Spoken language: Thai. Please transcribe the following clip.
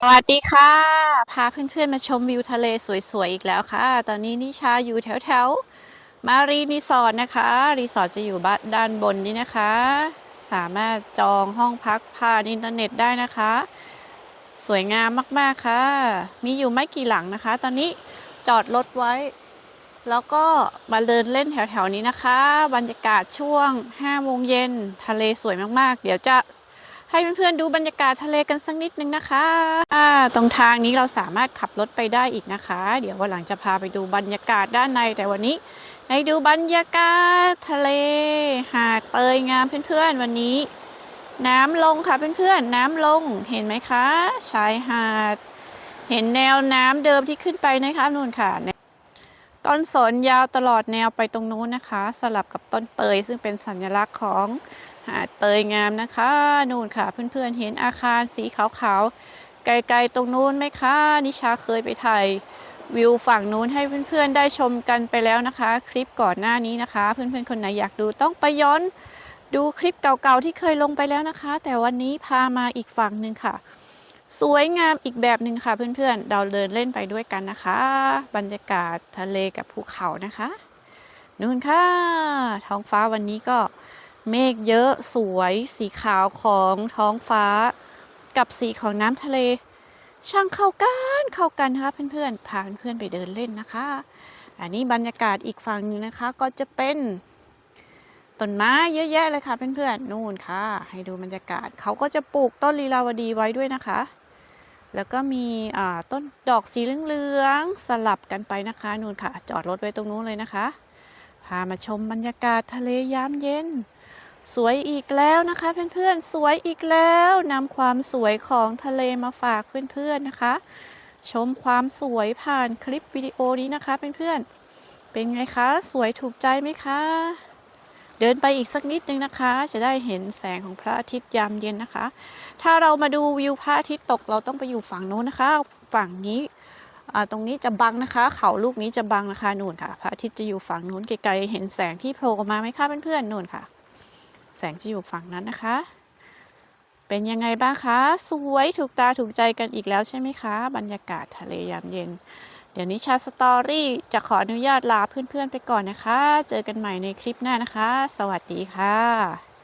สวัสดีค่ะ พาเพื่อนๆมาชมวิวทะเลสวยๆอีกแล้วค่ะ ตอนนี้นิชาอยู่แถวๆมารีรีสอร์ทนะคะ รีสอร์ทจะอยู่บ้านด้านบนนี้นะคะ สามารถจองห้องพักผ่านอินเทอร์เน็ตได้นะคะ สวยงามมากๆค่ะ มีอยู่ไม่กี่หลังนะคะ ตอนนี้จอดรถไว้ แล้วก็มาเดินเล่นแถวๆนี้นะคะ บรรยากาศช่วง5โมงเย็นทะเลสวยมากๆ เดี๋ยวจะ ให้เพื่อนๆดูบรรยากาศทะเลกันสักนิดนึงนะคะตรงทางนี้เราสามารถขับรถไปได้อีกนะคะ เดี๋ยววันหลังจะพาไปดูบรรยากาศด้านในแต่วันนี้ให้ดูบรรยากาศทะเล หาดเตยงามเพื่อนๆวันนี้ น้ำลงค่ะเพื่อนๆน้ำลงเห็นไหมคะชายหาด เห็นแนวน้ำเดิมที่ขึ้นไปนะคะนู่นค่ะ ต้นสนยาวตลอดแนวไปตรงนู้นนะคะ สลับกับต้นเตยซึ่งเป็นสัญลักษณ์ของหาดเตยงามนะคะนู่นค่ะเพื่อนๆเห็นอาคารสีขาวๆไกลๆตรงนู้นไหมคะ นิชาเคยไปถ่ายวิวฝั่งนู้นให้เพื่อนๆได้ชมกันไปแล้วนะคะ คลิปก่อนหน้านี้นะคะ เพื่อนๆคนไหนอยากดูต้องไปย้อนดูคลิปเก่าๆที่เคยลงไปแล้วนะคะ แต่วันนี้พามาอีกฝั่งหนึ่งค่ะ สวยงามอีกแบบหนึ่งค่ะเพื่อนๆ เราเดินเล่นไปด้วยกันนะคะ บรรยากาศทะเลกับภูเขานะคะ นู่นค่ะ ท้องฟ้าวันนี้ก็เมฆเยอะสวยสีขาวของท้องฟ้า กับสีของน้ำทะเล ช่างเข้ากันเข้ากันนะคะเพื่อนๆพาเพื่อนๆไปเดินเล่นนะคะ อันนี้บรรยากาศอีกฝั่งหนึงนะคะ ก็จะเป็นต้นไม้เยอะแยะเลยค่ะเพื่อนๆนู่นค่ะ ให้ดูบรรยากาศเขาก็จะปลูกต้นลีลาวดีไว้ด้วยนะคะ แล้วก็มีต้นดอกสีเหลืองๆสลับกันไปนะคะนู่นค่ะ จอดรถไว้ตรงนู้นเลยนะคะ พามาชมบรรยากาศทะเลยามเย็น สวยอีกแล้วนะคะเพื่อนๆ สวยอีกแล้วนำความสวยของทะเลมาฝากเพื่อนๆนะคะ ชมความสวยผ่านคลิปวิดีโอนี้นะคะเพื่อนๆเป็นไงคะ สวยถูกใจไหมคะ เดินไปอีกสักนิดนึงนะคะ จะได้เห็นแสงของพระอาทิตย์ยามเย็นนะคะ ถ้าเรามาดูวิวพระอาทิตย์ตกเราต้องไปอยู่ฝั่งโน้นนะคะ ฝั่งนี้ตรงนี้จะบังนะคะ เขาลูกนี้จะบังนะคะนู่นค่ะ พระอาทิตย์จะอยู่ฝั่งนู้นไกลๆเห็นแสงที่โผล่ออกมาไหมคะเพื่อนๆนู่นค่ะ แสงจะอยู่ฝั่งนั้นนะคะ เป็นยังไงบ้างคะ สวยถูกตาถูกใจกันอีกแล้วใช่ไหมคะ บรรยากาศทะเลยามเย็น เดี๋ยวนี้ชาสตอรี่จะขออนุญาตลาเพื่อนๆไปก่อนนะคะ เจอกันใหม่ในคลิปหน้านะคะ สวัสดีค่ะ